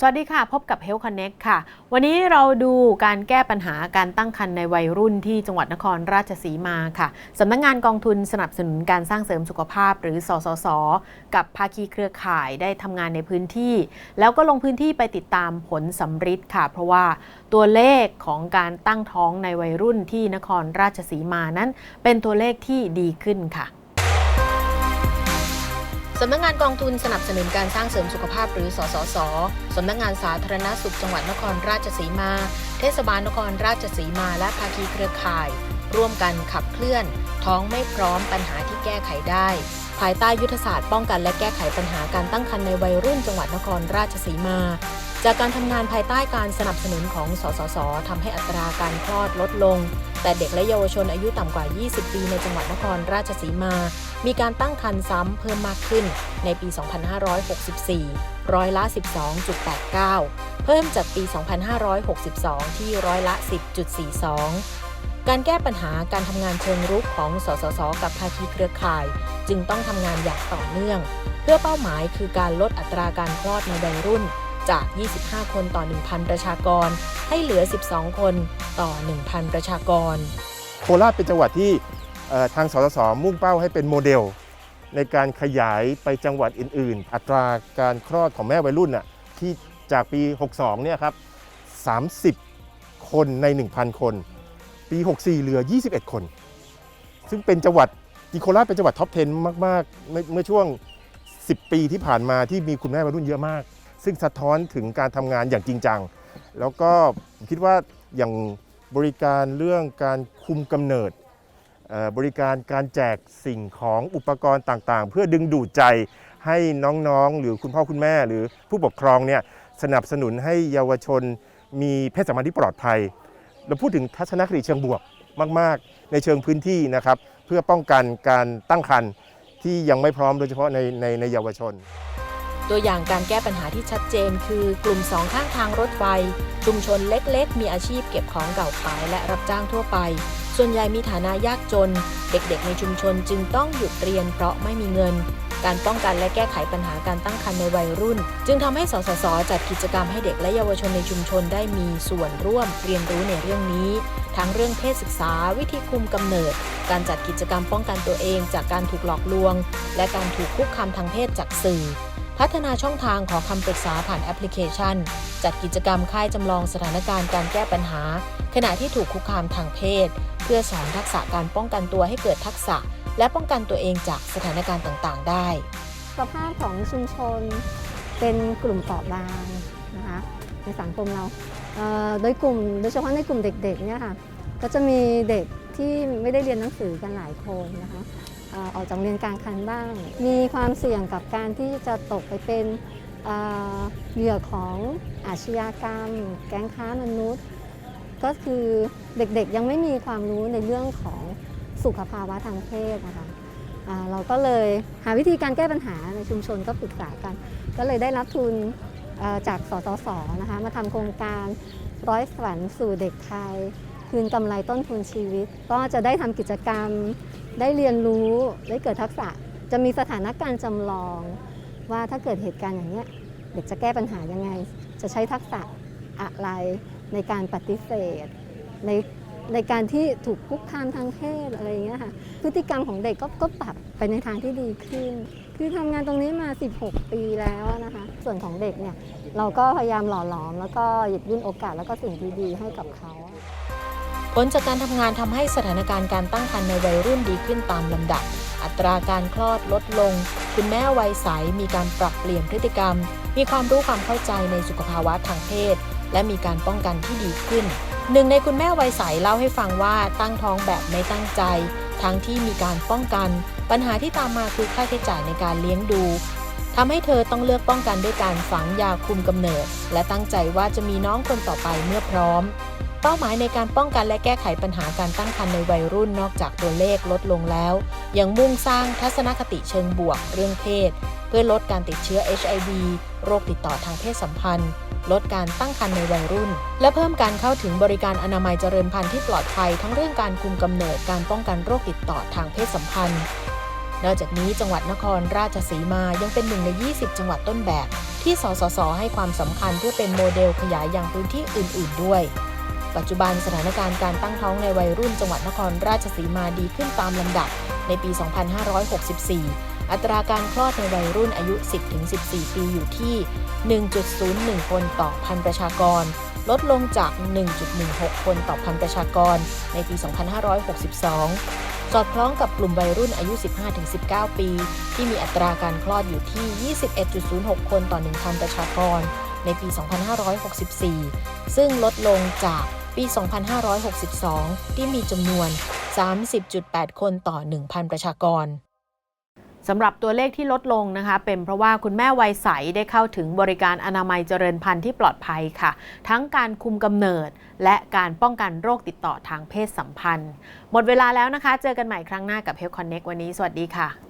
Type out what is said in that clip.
สวัสดีค่ะ พบกับ Health Connect ค่ะ วันนี้เราดูการแก้ปัญหาการตั้งครรภ์ในวัยรุ่นที่จังหวัดนครราชสีมาค่ะสำนักงงานกองทุนสนับสนุนการสร้างเสริมสุขภาพ หรือสสส กับภาคีเครือข่ายได้ทำงานในพื้นที่ แล้วก็ลงพื้นที่ไปติดตามผลสำฤทธิ์ค่ะ เพราะว่าตัวเลขของการตั้งท้องในวัยรุ่นที่นครราชสีมานั้น เป็นตัวเลขที่ดีขึ้นค่ะ สำนักงานกองทุนสนับสนุนการสร้างเสริมสุขภาพหรือ สสส สำนักงานสาธารณสุขจังหวัดนครราชสีมา เทศบาลนครราชสีมาและภาคีเครือข่าย ร่วมกันขับเคลื่อน ท้องไม่พร้อมปัญหาที่แก้ไขได้ ภายใต้ยุทธศาสตร์ป้องกันและแก้ไขปัญหาการตั้งครรภ์ในวัยรุ่นจังหวัดนครราชสีมา จากการทำงานภายใต้การสนับสนุนของ สสส ทำให้อัตราการคลอดลดลง แต่เด็กและเยาวชนอายุต่ำกว่า 20 ปีในจังหวัดนครราชสีมา มีการตั้งครรภ์ซ้ำเพิ่มมากขึ้นในปี 2564 ร้อยละ 12.89 เพิ่มจากปี 2562 ที่ร้อยละ 10.42การแก้ปัญหาการทำงานเชิงรุกของสสส กับภาคีเครือข่าย จึงต้องทำงานอย่างต่อเนื่อง เพื่อเป้าหมายคือการลดอัตราการคลอดในวัยรุ่น จาก 25 คนต่อ 1,000 ประชากร ให้เหลือ 12 คนต่อ 1,000 ประชากร โคราชเป็นจังหวัดที่ทางสสสมุ่งเป้าให้เป็นโมเดล ในการขยายไปจังหวัดอื่น ๆ อัตราการคลอดของแม่วัยรุ่นน่ะที่จากปี 62 เนี่ยครับ 30 คนใน 1,000 คน ปี 64 เหลือ 21 คน ซึ่งเป็นจังหวัดที่โคราชเป็นจังหวัดท็อป 10 มาก ๆ เมื่อช่วง 10 ปีที่ผ่านมาที่มีคุณแม่วัยรุ่นเยอะมาก ซึ่งสะท้อนถึงการทำงานอย่างจริงจัง แล้วก็ผมคิดว่าอย่างบริการเรื่องการคุมกำเนิดบริการการแจกสิ่งของอุปกรณ์ต่างๆ เพื่อดึงดูดใจให้น้องๆ หรือคุณพ่อคุณแม่หรือผู้ปกครองเนี่ยสนับสนุนให้เยาวชนมีเพศสัมพันธ์ที่ปลอดภัย เราพูดถึงทัศนคติเชิงบวกมาก ๆ ในเชิงพื้นที่นะครับ เพื่อป้องกันการตั้งครรภ์ที่ยังไม่พร้อมโดยเฉพาะในในในเยาวชน ตัวอย่างการแก้ปัญหาที่ชัดเจน คือกลุ่มสองข้างทางรถไฟ ชุมชนเล็กๆ มีอาชีพเก็บของเก่าขายและรับจ้างทั่วไป ส่วนใหญ่มีฐานะยากจน เด็กๆ ในชุมชนจึงต้องหยุดเรียนเพราะไม่มีเงิน การป้องกันและแก้ไขปัญหาการตั้งครรภ์ในวัยรุ่น จึงทำให้สสสจัดกิจกรรมให้เด็กและเยาวชนในชุมชนได้มีส่วนร่วมเรียนรู้ในเรื่องนี้ ทั้งเรื่องเพศศึกษา วิธีคุมกำเนิด การจัดกิจกรรมป้องกันตัวเองจากการถูกหลอกลวง และการถูกคุกคามทางเพศจากสื่อ พัฒนาช่องทางขอคำปรึกษาผ่านแอปพลิเคชัน จัดกิจกรรมค่ายจำลองสถานการณ์การแก้ปัญหา ขณะที่ถูกคุกคามทางเพศ เพื่อสอนทักษะการป้องกันตัวให้เกิดทักษะ และป้องกันตัวเองจากสถานการณ์ต่างๆ ได้สภาพของชุมชนเป็นกลุ่มเปราะบางนะคะในสังคมเราโดยกลุ่มโดยเฉพาะในกลุ่มเด็กๆเนี่ยค่ะก็จะมีเด็กที่ไม่ได้เรียนหนังสือกันหลายคนนะคะ ออกจากโรงเรียนกลางคันบ้าง มีความเสี่ยงกับการที่จะตกไปเป็นเหยื่อของอาชญากรรม แก๊งค้ามนุษย์ ก็คือเด็กๆยังไม่มีความรู้ในเรื่องของสุขภาวะทางเพศนะคะเราก็เลยหาวิธีการแก้ปัญหาในชุมชนก็ปรึกษากัน ก็เลยได้รับทุนจากสตสนะคะมาทำโครงการร้อยฝันสู่เด็กไทย คืนกำไรต้นทุนชีวิต ก็จะได้ทำกิจกรรม ได้เรียนรู้ได้เกิดทักษะ จะมีสถานการณ์จำลอง ว่าถ้าเกิดเหตุการณ์อย่างเนี้ยเด็กจะแก้ปัญหายังไง จะใช้ทักษะอะไรในการปฏิเสธ ในในการที่ถูกคุกคามทางเพศอะไรอย่างเงี้ยค่ะพฤติกรรมของเด็กก็ก็ปรับไปในทางที่ดีขึ้น คือทำงานตรงนี้มา 16 ปีแล้วนะคะ ส่วนของเด็กเนี่ยเราก็พยายามหล่อหลอม แล้วก็หยิบยื่นโอกาสแล้วก็สิ่งดีๆให้กับเขา ผลจากการทำงานทำให้สถานการณ์การตั้งครรภ์ในวัยรุ่นดีขึ้นตามลำดับ อัตราการคลอดลดลง คุณแม่วัยใสมีการปรับเปลี่ยนพฤติกรรม มีความรู้ความเข้าใจในสุขภาวะทางเพศ และมีการป้องกันที่ดีขึ้น หนึ่งในคุณแม่วัยใสเล่าให้ฟังว่าตั้งท้องแบบไม่ตั้งใจ ทั้งที่มีการป้องกัน ปัญหาที่ตามมาคือค่าใช้จ่ายในการเลี้ยงดูทำให้เธอต้องเลือกป้องกันด้วยการฝังยาคุมกำเนิด และตั้งใจว่าจะมีน้องคนต่อไปเมื่อพร้อม เป้าหมายในการป้องกันและแก้ไขปัญหาการตั้งครรภ์ในวัยรุ่นนอกจากตัวเลขลดลงแล้ว ยังมุ่งสร้างทัศนคติเชิงบวกเรื่องเพศ เพื่อลดการติดเชื้อ HIV โรคติดต่อทางเพศสัมพันธ์ ลดการตั้งครรภ์ในวัยรุ่น และเพิ่มการเข้าถึงบริการอนามัยเจริญพันธุ์ที่ปลอดภัยทั้งเรื่องการคุมกำเนิดการป้องกันโรคติดต่อทางเพศสัมพันธ์ นอกจากนี้จังหวัดนครราชสีมายังเป็นหนึ่งใน 20 จังหวัดต้นแบบ ที่สสส ให้ความสำคัญเพื่อเป็นโมเดลขยายอย่างพื้นที่อื่น ๆ ด้วย ปัจจุบันสถานการณ์การตั้งท้องในวัยรุ่นจังหวัดนครราชสีมาดีขึ้นตามลำดับ ในปี 2564 อัตราการคลอดในวัยรุ่นอายุ 10-14 ปีอยู่ที่ 1.01 คนต่อพันประชากร ลดลงจาก 1.16 คนต่อพันประชากร ในปี 2562สอดคล้องกับกลุ่มวัยรุ่นอายุ 15-19 ปี ที่มีอัตราการคลอดอยู่ที่ 21.06 คนต่อ 1,000 ประชากร ในปี 2564 ซึ่งลดลงจาก ปี 2562 ที่มีจำนวน 30.8 คนต่อ 1,000 ประชากรสำหรับตัวเลขที่ลดลงนะคะ เป็นเพราะว่าคุณแม่วัยใสได้เข้าถึงบริการอนามัยเจริญพันธุ์ที่ปลอดภัยค่ะ ทั้งการคุมกำเนิด และการป้องกันโรคติดต่อทางเพศสัมพันธ์ หมดเวลาแล้วนะคะ เจอกันใหม่ครั้งหน้ากับ Health Connect วันนี้ สวัสดีค่ะ